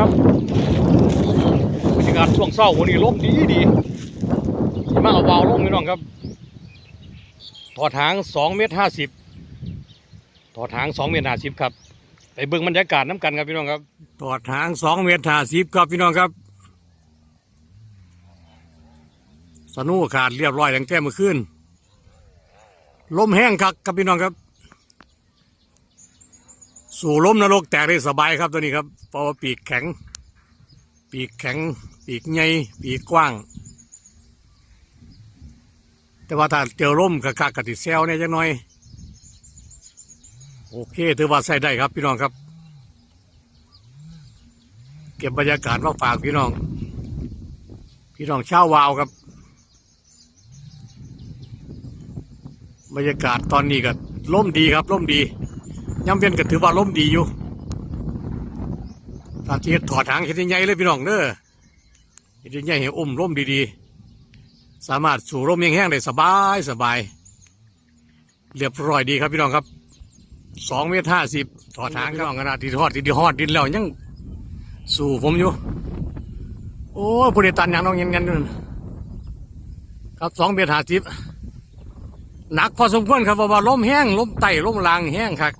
ครับบรรยากาศช่วงเช้าวันนี้ลมดีดีมาเอาวาวลงพี่น้องครับต่อทางสองเมตรห้าสิบต่อทางสองเมตรห้าสิบครับไปเบิ่งบรรยากาศน้ำกันครับพี่น้องครับต่อทางสองเมตรห้าสิบครับพี่น้องครับสนุกขาดเรียบร้อยตั้งแต่เมื่อคืนลมแห้งครับครับพี่น้องครับ สู่ล้มนรกแตกได้สบายครับตัวนี้ครับเพราะว่าปีกแข็ง ปีกแข็ง ปีกใหญ่ปีกกว้าง แต่ว่าถ้าเจอลมกะกะกะติเซลเนี่ยจังหน่อย โอเคถือว่าใส่ได้ครับพี่น้องครับ เก็บบรรยากาศมาฝากพี่น้อง พี่น้องเช่าววาวครับ บรรยากาศตอนนี้ก็ล่มดีครับล่มดี ย้ำเวียนก็ถือว่าล่มดีอยู่ถ้าที่ถอดทางเห็นใหญ่เลยพี่น้องเด้อเห็นใหญ่เห็นอุ้มล่มดีๆ สามารถสู่ร่มแห้งๆได้สบายสบาย เรียบร้อยดีครับพี่น้องครับสองเมตรห้าสิบถอดทางพี่น้องขนาดที่ทอดที่ทอดดินแล้วยังสู่ผมอยู่ โอ้ผู้ใดตันอย่างน้องเงี้ยๆนู่นครับสองเมตรห้าสิบหนักพอสมควรครับว่าลมแห้งล้มไต่ลมลางแห้งครับ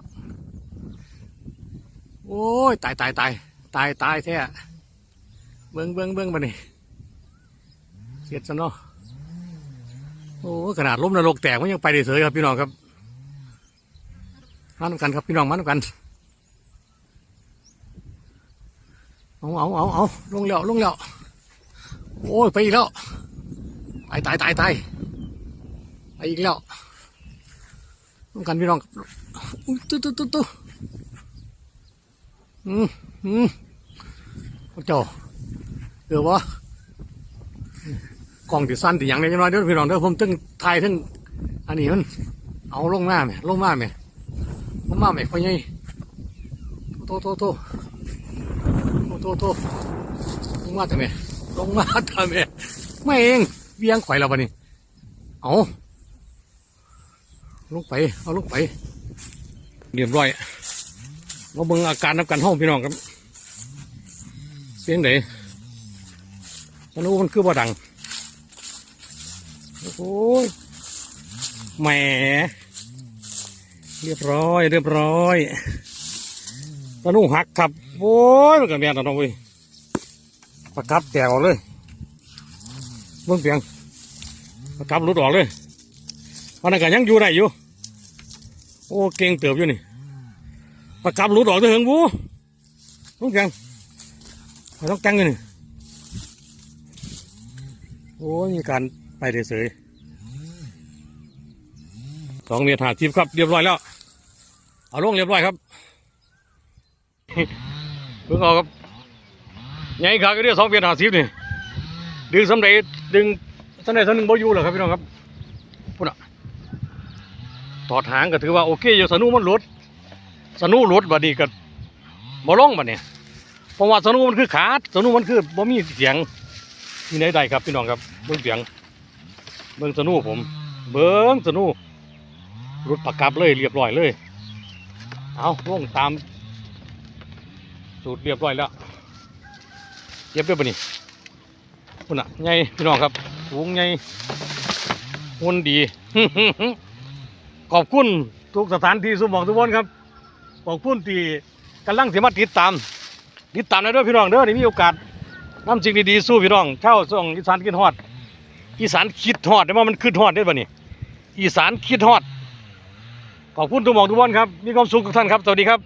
โอ้ยตายตายตายตายตายแท้เบิ้งเบิ้งเบิ้งมานี่เสียดซะเนาะโอ้ขนาดล้มนรกแตกมันยังไปได้เสยครับพี่น้องครับมาดูกันครับพี่น้องมาดูกันเอาเอาเอาเอาลงแล้วลงแล้วโอ้ยไปอีกแล้วตายตายตายตายไปอีกแล้วต้องกันพี่น้องอุ๊ยตุ๊ตุ๊ตุ๊ตุ๊ อืมอืมโอ้เจ้าเออวะกล่องติสั้นติอย่งนี้จังน้อยเด้อพี่น้องเด้อผมตึงไทยทึงอันนี้มันเอาลงมาไหมลงมาไหมลงมาไหมพ่อใหญ่โตโตโตโตโตลงมาทำไมลงมาทำไมไม่เองเวียงไข่เราปะนี่เอาลงไปเอาลงไปเรียบร้อย มาเบิ่งอาการนับกันห้องพี่น้องครับเสียงไหนสนุมันคือบ่ดัง โอ้โหแหมเรียบร้อย เรียบร้อยสนุหักครับ โอ้ยมันกันแม่นตอนน้องเว้ประกับแตกออกเลยเบิ่งเปียงประกับหลุดออกเลยวันนั้นก็ยังอยู่ได้อยู่ โอ้เก่งเติบอยู่นี่ ประกับหลุดออกเถอะเหิงบูลูกยังไม่ต้องจังอยู่นี่โอ้ยมีการไปเดเสยสองเมตรหาทิพครับเรียบร้อยแล้ว เอาลงเรียบร้อยครับเพิ่งเอาครับใหญ่ขาก็เรียกสองเมตรหาทิพนี่ดึงสำเร็จดึงสำเร็จสำหนึ่งบ่อยู่หรอครับพี่น้องครับพุ่นอะถอดหางก็ถือว่าโอเคอยู่สนุมันหลุด สนุหลุดบัดนี้ก็บ่ลงบัดเนี่ยเพราะว่าสนุมันคือขาดสนุมันคือบ่มีเสียงที่ไหนใดครับพี่น้องครับเบิ่งเสียง เบิ่งสนุผม เบิ่งสนุหลุดปากกับเลยเรียบร้อยเลย เอาลงตาม สูตรเรียบร้อยแล้วเก็บด้วยบัดนี้คุณน่ะใหญ่พี่น้องครับสูงใหญ่หุ่นดีขอบคุณทุกสถานที่สมองทุกคนครับ ขอบคุณที่กำลังสิมาติดตาม ติดตามได้ด้วยพี่น้องเด้อนี่มีโอกาสนำสิ่งดีๆสู้พี่น้องเช่าส่งอีสานกินฮอด อีสานคิดฮอดได้ว่ามันคิดฮอดได้ป่ะนี่อีสานคิดฮอดขอบคุณทุกหมองทุกคนครับมีความสุขทุกท่านครับสวัสดีครับ